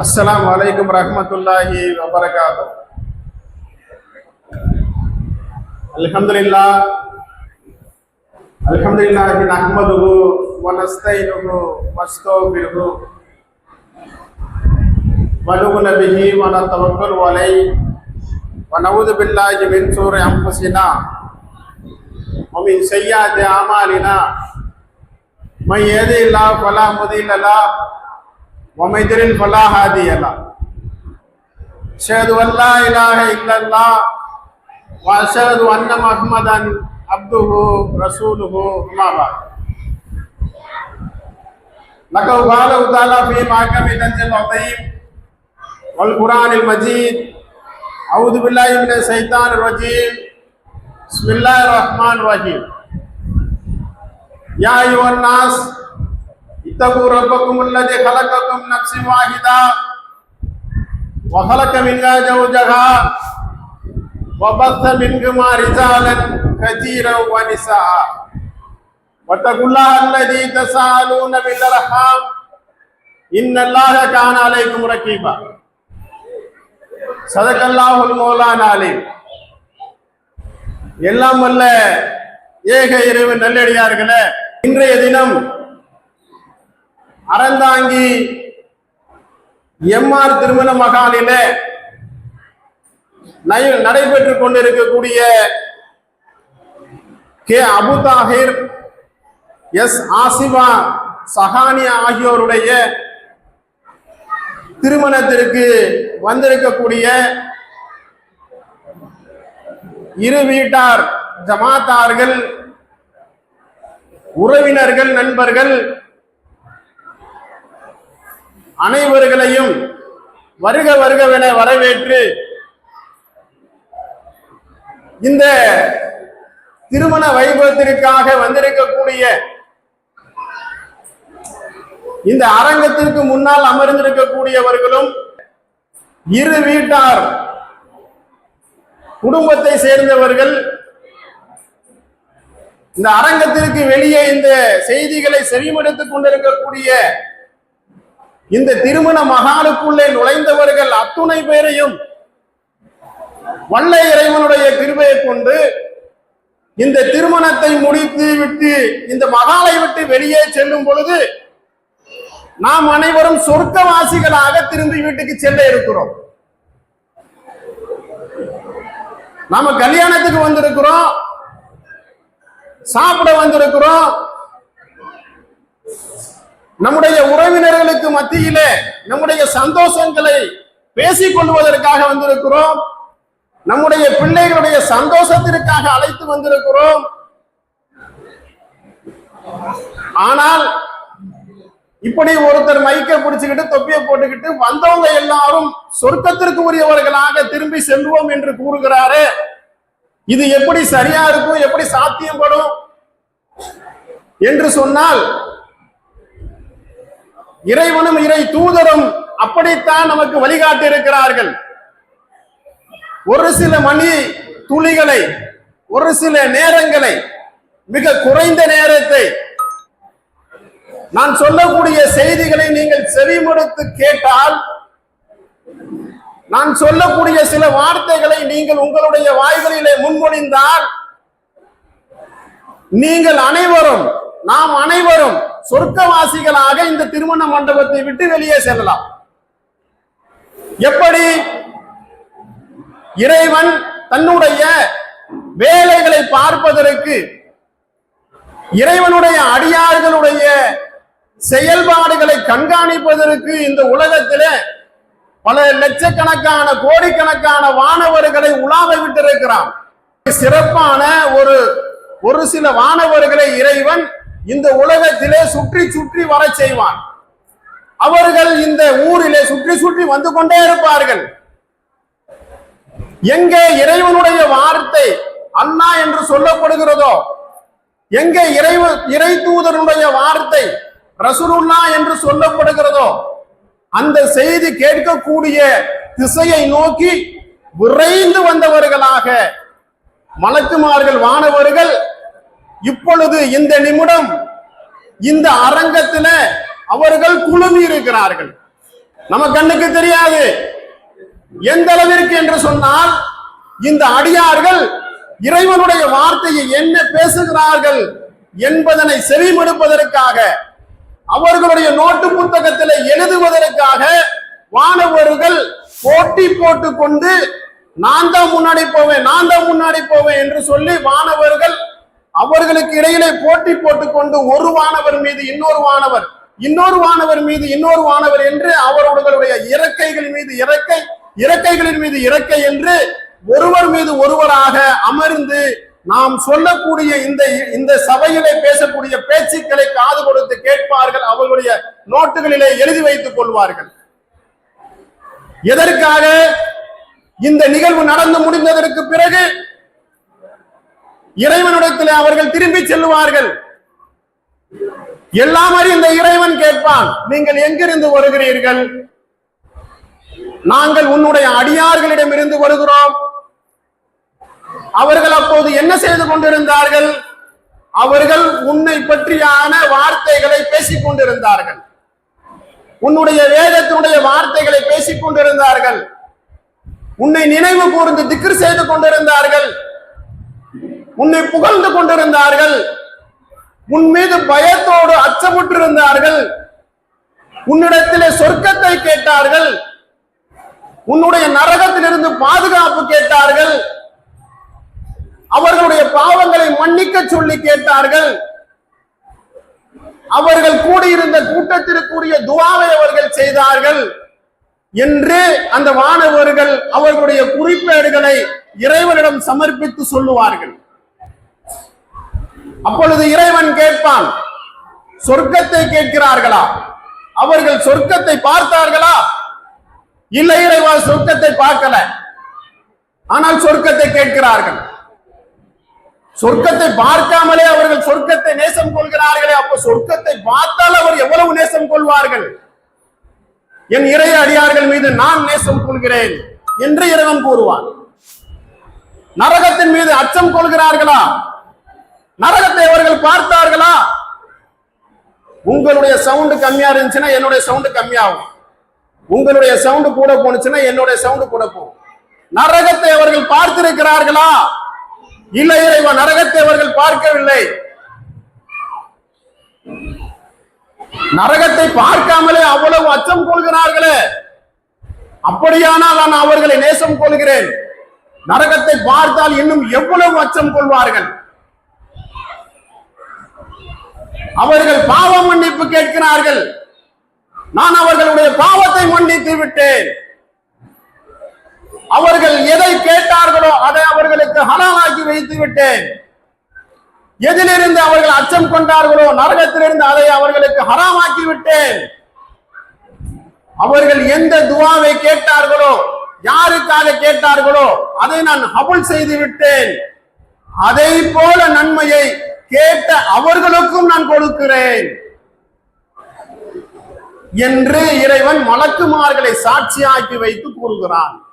السلام عليكم ورحمة الله وبركاته الحمد لله الحمد لله نحمده ونستعينه ونستغفره ونؤمن به ونتوكل عليه ونعوذ بالله من شرور أنفسنا ومن سيئات أعمالنا من يهده الله فلا مضل له ومن يضلل فلا هادي له أشهد أن لا إله إلا الله وأشهد أن محمدا عبده رسوله أما بعد لقد قال تعالى في محكم تنزيل العظيم والقرآن المجيد أعوذ بالله من الشيطان الرجيم بسم الله الرحمن الرحيم يا أيها الناس اتقوا ربكم الذي خلقكم من نفس واحدة وخلق منها زوجها وبث منهما رجالا كثيرا ونساء واتقوا الله الذي تساءلون بالارحام ان الله كان عليكم رقيبا صدق الله المولانا عليم எல்லாம் வல்ல ஏக இறைவன் நல்லடியார்களே இன்றைய தினம் அறந்தாங்கி எம்ஆர் திருமண மகாலில நடைபெற்றுக் கொண்டிருக்கக்கூடிய கே. அபு தாஹிர் எஸ். ஆசிபா சஹானியா ஆகியோருடைய திருமணத்திற்கு வந்திருக்கக்கூடிய இரு வீட்டார் ஜமாத்தார்கள் உறவினர்கள் நண்பர்கள் அனைவர்களையும் வருக வருகவென வரவேற்று இந்த திருமண வைபவத்திற்காக வந்திருக்கக்கூடிய இந்த அரங்கத்திற்கு முன்னால் அமர்ந்திருக்கக்கூடியவர்களும் இரு வீட்டார் குடும்பத்தை சேர்ந்தவர்கள் இந்த அரங்கத்திற்கு வெளியே இந்த செய்திகளை செவிமடுத்துக் கொண்டிருக்கக்கூடிய இந்த திருமண மகாலுக்குள்ளே நுழைந்தவர்கள் அத்துணை பேரையும் வல்ல இறைவனுடைய கிருபையை கொண்டு இந்த திருமணத்தை முடித்து விட்டு இந்த மகாலை விட்டு வெளியே செல்லும் பொழுது நாம் அனைவரும் சொர்க்கவாசிகளாக திரும்பி வீட்டுக்கு செல்ல இருக்கிறோம். நாம கல்யாணத்துக்கு வந்திருக்கிறோம். சாப்பிட வந்திருக்கிறோம். நம்முடைய உறவினர்களுக்கு மத்தியிலே நம்முடைய சந்தோஷங்களை பேசிக் கொள்வதற்காக வந்திருக்கிறோம். நம்முடைய பிள்ளைகளுடைய சந்தோஷத்திற்காக அழைத்து வந்திருக்கிறோம். ஆனால் இப்படி ஒருத்தர் மைக்க பிடிச்சுக்கிட்டு தொப்பியை போட்டுக்கிட்டு வந்தவங்க எல்லாரும் சொர்க்கத்திற்கு உரியவர்களாக திரும்பி செல்வோம் என்று கூறுகிறாரு. இது எப்படி சரியா இருக்கும்? எப்படி சாத்தியப்படும்? என்று சொன்னால் இறைவனும் இறை தூதரும் அப்படித்தான் நமக்கு வழிகாட்டி இருக்கிறார்கள் ஒரு சில மணி துளிகளை ஒரு சில நேரங்களை மிக குறைந்த நேரத்தை நான் சொல்லக்கூடிய செய்திகளை நீங்கள் செவிமடுத்து கேட்டால் நான் சொல்லக்கூடிய சில வார்த்தைகளை நீங்கள் உங்களுடைய வாய்களிலே முன்மொழிந்தால் நீங்கள் அனைவரும் நாம் அனைவரும் சொர்க்கவாசிகளாக இந்த திருமண மண்டபத்தை விட்டு வெளியே செல்லலாம். எப்படி? இறைவன் தன்னுடைய வேலைகளை பார்ப்பதற்கு இறைவனுடைய அடியார்களுடைய செயல்பாடுகளை கண்காணிப்பதற்கு இந்த உலகத்திலே பல லட்சக்கணக்கான கோடிக்கணக்கான வானவர்களை உலாவை விட்டிருக்கிறான். சிறப்பான ஒரு ஒரு சில வானவர்களை இறைவன் இந்த உலகத்திலே சுற்றி சுற்றி வர செய்வான். அவர்கள் இந்த ஊரிலே சுற்றி சுற்றி வந்து கொண்டே இருப்பார்கள். எங்கே இறைவனுடைய வார்த்தை அண்ணா என்று சொல்லப்படுகிறதோ எங்கே இறைவ இறை தூதருடைய வார்த்தை ரசூலுல்லா என்று சொல்லப்படுகிறதோ அந்த செய்தி கேட்கக்கூடிய திசையை நோக்கி விரைந்து வந்தவர்களாக மலக்குமார்கள் வானவர்கள் இப்பொழுது இந்த நிமிடம் இந்த அரங்கத்தில அவர்கள் குழுமி இருக்கிறார்கள் நம்ம கண்ணுக்கு தெரியாது. எந்த அளவிற்கு என்று சொன்னால் இந்த அடியார்கள் இறைவனுடைய வார்த்தையை என்ன பேசுகிறார்கள் என்பதனை செவிமடுப்பதற்காக அவர்களுடைய நோட்டு புத்தகத்தில் எழுதுவதற்காக வானவர்கள் போட்டி போட்டுக்கொண்டு நான் தான் முன்னாடி போவேன் நான் தான் முன்னாடி போவேன் என்று சொல்லி வானவர்கள் அவர்களுக்கு இடையிலே போட்டி போட்டுக்கொண்டு ஒரு வானவர் மீது இன்னொரு வானவர் இன்னொரு வானவர் மீது இன்னொரு வானவர் என்று அவர்களுடைய இறக்கைகள் மீது இறக்கை இறக்கைகளின் மீது இறக்கை என்று ஒருவர் மீது ஒருவராக அமர்ந்து நாம் சொல்லக்கூடிய இந்த இந்த சபையிலே பேசக்கூடிய பேச்சுக்களை காது கொடுத்து கேட்பார்கள் அவர்களுடைய நோட்டுகளிலே எழுதி வைத்துக் கொள்வார்கள். எதற்காக இந்த நிகழ்வு நடந்து முடிந்ததற்கு பிறகு இறைவனிடத்தில் அவர்கள் திரும்பி செல்லுவார்கள். எல்லாம் அறிந்த இறைவன் கேட்பான் நீங்கள் எங்கிருந்து வருகிறீர்கள்? நாங்கள் உன்னுடைய அடியார்களிடம் இருந்து வருகிறோம். அவர்கள் அப்போது என்ன செய்து கொண்டிருந்தார்கள்? அவர்கள் உன்னை பற்றியான வார்த்தைகளை பேசிக் கொண்டிருந்தார்கள். உன்னுடைய வேதத்தினுடைய வார்த்தைகளை பேசிக் கொண்டிருந்தார்கள். உன்னை நினைவு கூர்ந்து திக்ர் செய்து கொண்டிருந்தார்கள். உன்னை புகழ்ந்து கொண்டிருந்தார்கள். உன் மீது பயத்தோடு அச்சமுற்றிருந்தார்கள். உன்னிடத்திலே சொர்க்கத்தை கேட்டார்கள். உன்னுடைய நரகத்திலிருந்து பாதுகாப்பு கேட்டார்கள். அவர்களுடைய பாவங்களை மன்னிக்க சொல்லி கேட்டார்கள். அவர்கள் கூடியிருந்த கூட்டத்திற்குரிய துவாவை அவர்கள் செய்தார்கள். என்று அந்த வானவர்கள் அவர்களுடைய குறிப்பேடுகளை இறைவனிடம் சமர்ப்பித்து சொல்லுவார்கள். அப்பொழுது இறைவன் கேட்பான் சொர்க்கத்தை கேட்கிறார்களா? அவர்கள் சொர்க்கத்தை பார்த்தார்களா? இல்லை இறைவா சொர்க்கத்தை பார்க்கல. ஆனால் சொர்க்கத்தை கேட்கிறார்கள். சொர்க்கத்தை பார்க்காமலே அவர்கள் சொர்க்கத்தை நேசம் கொள்கிறார்களே அப்ப சொர்க்கத்தை பார்த்தால் அவர் எவ்வளவு நேசம் கொள்வார்கள்? என் இறை அடியார்கள் மீது நான் நேசம் கொள்கிறேன் என்று இறைவன் கூறுவான். நரகத்தின் மீது அச்சம் கொள்கிறார்களா? நரகத்தை அவர்கள் பார்த்தார்களா? உங்களுடைய சவுண்ட் கம்மியா இருந்துச்சுன்னா என்னுடைய சவுண்ட் கம்மியாகும். உங்களுடைய சவுண்ட் கூட போனுச்சுன்னா என்னுடைய சவுண்ட் கூட போகும். நரகத்தை அவர்கள் பார்த்திருக்கிறார்களா? இல்லை இறைவா நரகத்தை அவர்கள் பார்க்கவில்லை. நரகத்தை பார்க்காமலே அவ்வளவு அச்சம் கொள்கிறார்களே. அப்படியானால் நான் அவர்களை நேசம் கொள்கிறேன். நரகத்தை பார்த்தால் இன்னும் எவ்வளவு அச்சம் கொள்வார்கள்? அவர்கள் பாவ மன்னிப்பு கேட்கிறார்கள். நான் அவர்களுடைய பாவத்தை மன்னித்து விட்டேன். அவர்கள் எதை கேட்டார்களோ அதை அவர்களுக்கு ஹலாலாக்கி வைத்து விட்டேன். எதிலிருந்து அவர்கள் அச்சம் கொண்டார்களோ நரகத்திலிருந்து அதை அவர்களுக்கு ஹராமாக்கி விட்டேன். அவர்கள் எந்த துவாவை கேட்டார்களோ யாருக்காக கேட்டார்களோ அதை நான் ஹபுல் செய்து விட்டேன். அதை போல நன்மையை கேட்ட அவர்களுக்கும் நான் கொடுக்கிறேன். என்று இறைவன் மலக்குமார்களை சாட்சியாக்கி வைத்து கூறுகிறான்.